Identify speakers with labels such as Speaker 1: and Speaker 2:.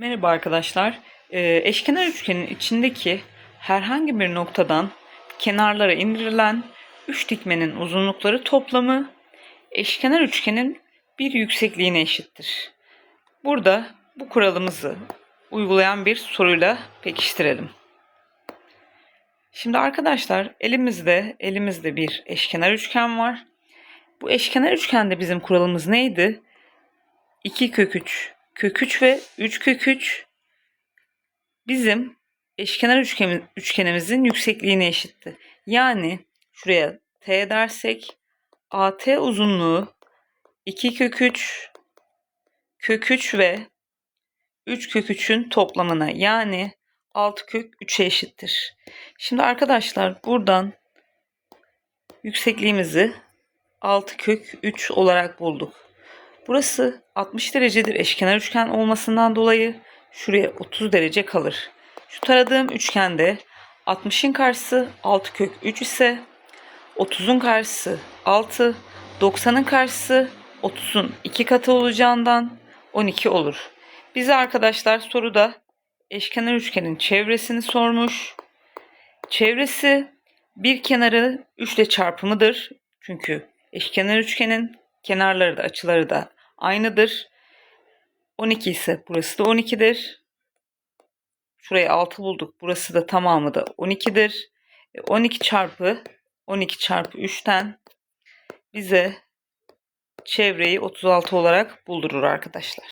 Speaker 1: Merhaba arkadaşlar. Ee, eşkenar üçgenin içindeki herhangi bir noktadan kenarlara indirilen üç dikmenin uzunlukları toplamı eşkenar üçgenin bir yüksekliğine eşittir. Burada bu kuralımızı uygulayan bir soruyla pekiştirelim. Şimdi arkadaşlar elimizde elimizde bir eşkenar üçgen var. Bu eşkenar üçgende bizim kuralımız neydi? 2 kök 3 kök 3 ve 3 kök 3 bizim eşkenar üçgen, üçgenimizin yüksekliğine eşitti. Yani şuraya t dersek AT uzunluğu 2 kök 3 kök 3 ve 3 kök 3'ün toplamına yani 6 kök 3'e eşittir. Şimdi arkadaşlar buradan yüksekliğimizi 6 kök 3 olarak bulduk. Burası 60 derecedir eşkenar üçgen olmasından dolayı şuraya 30 derece kalır. Şu taradığım üçgende 60'ın karşısı 6 kök 3 ise 30'un karşısı 6, 90'ın karşısı 30'un 2 katı olacağından 12 olur. Bize arkadaşlar soruda eşkenar üçgenin çevresini sormuş. Çevresi bir kenarı 3 ile çarpımıdır. Çünkü eşkenar üçgenin kenarları da açıları da aynıdır. 12 ise burası da 12'dir. Şurayı 6 bulduk. Burası da tamamı da 12'dir. 12 çarpı 12 çarpı 3'ten bize çevreyi 36 olarak buldurur arkadaşlar.